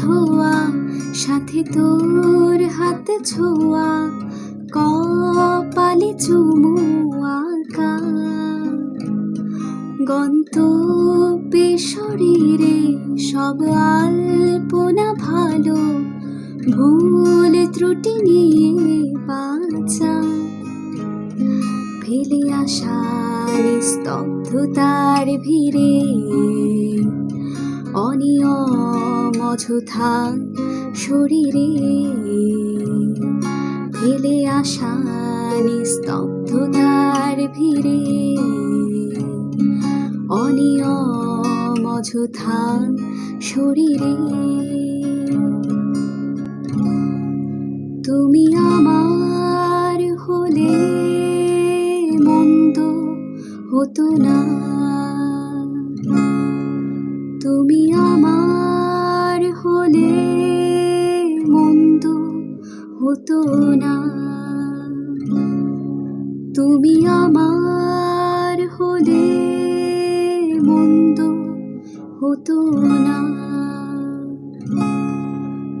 ধোয়া, সাথে তোর হাত ছোঁয়া, কপালে চুমু আঁকা গন্তব্যে শরীরে সব আলপনা ভালো, ভুল ত্রুটি নিয়ে বাঁচা। ফেলে আসা নিস্তব্ধতার ভিড়ে অযথা শরীরে ফেলে আসা নিস্তব্ধতার ভিড়ে। অনিয়ম অযথা শরীরে। তুমি আমার হলে মন্দ হতো না। হতো না। তুমি আমার হলে মন্দ হতো না।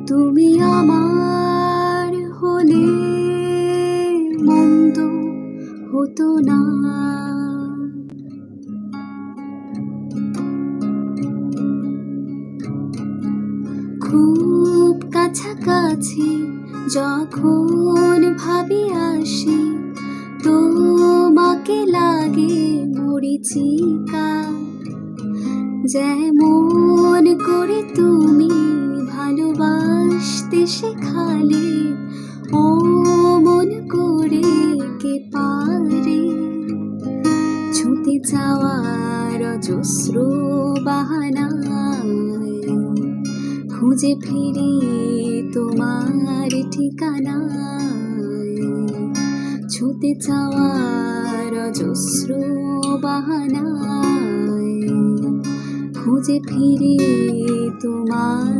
তুমি আমার খুব কাছাকাছি, যখন ভাবি আসি, তোমাকে লাগে মরিচিকা যেমন করে তুমি ভালোবাসতে শেখালে ও মন করে কে পারে? ছুতে চাওয়ার অজস্র বাহানায় খুঁজে ফিরি তোমার ঠিকানায় ছুতে চাওয়ার অজস্র বাহানায় খুঁজে ফিরি তোমার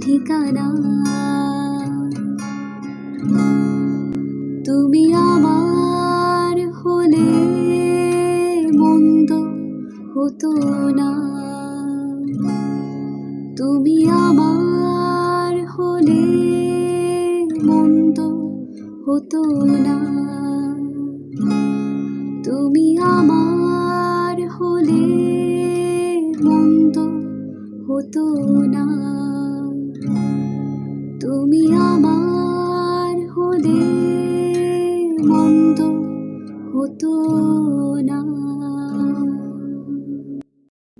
ঠিকানা তুমি আমার হলে মন্দ হতো না তুমি আমার মন্দ হতো না। তুমি আমার হলে মন্দ হতো না। তুমি আমার হলে মন্দ হতো না।